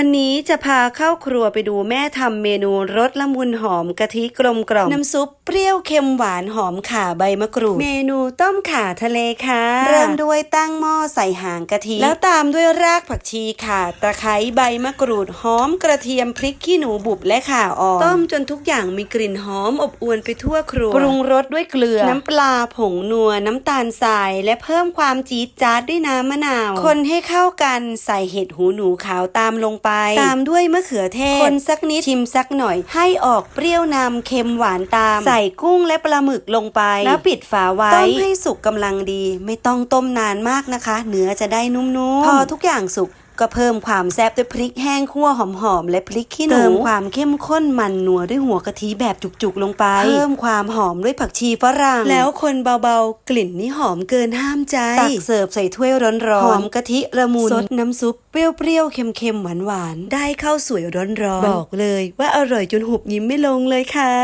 วันนี้จะพาเข้าครัวไปดูแม่ทำเมนูรสละมุนหอมกะทิกลมกล่อมน้ำซุปเปรี้ยวเค็มหวานหอมข่าใบมะกรูด เมนูต้มข่าทะเลค่ะ เริ่มด้วยตั้งหม้อใส่หางกะทิ แล้วตามด้วยรากผักชีข่าตะไคร้ใบมะกรูดหอมกระเทียมพริกขี้หนูบุบและข่าอ่อนต้มจนทุกอย่างมีกลิ่นหอมอบอวนไปทั่วครัวปรุงรสด้วยเกลือ น้ำปลาผงนัวน้ำตาลทราย และเพิ่มความจี๊ดจ๊าดด้วยน้ำมะนาว คนให้เข้ากันใส่เห็ดหูหนูขาวตามลงไปตามด้วยมะเขือเทศ คนสักนิดชิมสักหน่อย ให้ออกเปรี้ยวนำเค็มหวานตาม ใส่กุ้งและปลาหมึกลงไป แล้วปิดฝาไว้ต้มให้สุกกำลังดี ไม่ต้องต้มนานมากนะคะ เนื้อจะได้นุ่มๆ พอทุกอย่างสุก ก็เพิ่มความแซ่บด้วยพริกแห้งคั่วหอมๆและพริกขี้หนูเติมความเข้มข้นมันนัวด้วยหัวกะทิแบบจุกๆลงไป เพิ่มความหอมด้วยผักชีฝรั่ง แล้วคนเบาๆ กลิ่นนี่หอมเกินห้ามใจ ตักเสิร์ฟใส่ถ้วยร้อนๆ หอมกะทิละมุนซดน้ำซุปเปรี้ยวๆ เค็มๆ หวานๆ ได้ข้าวสวยร้อนๆ บอกเลยว่าอร่อยจนหุบยิ้มไม่ลงเลยค่ะ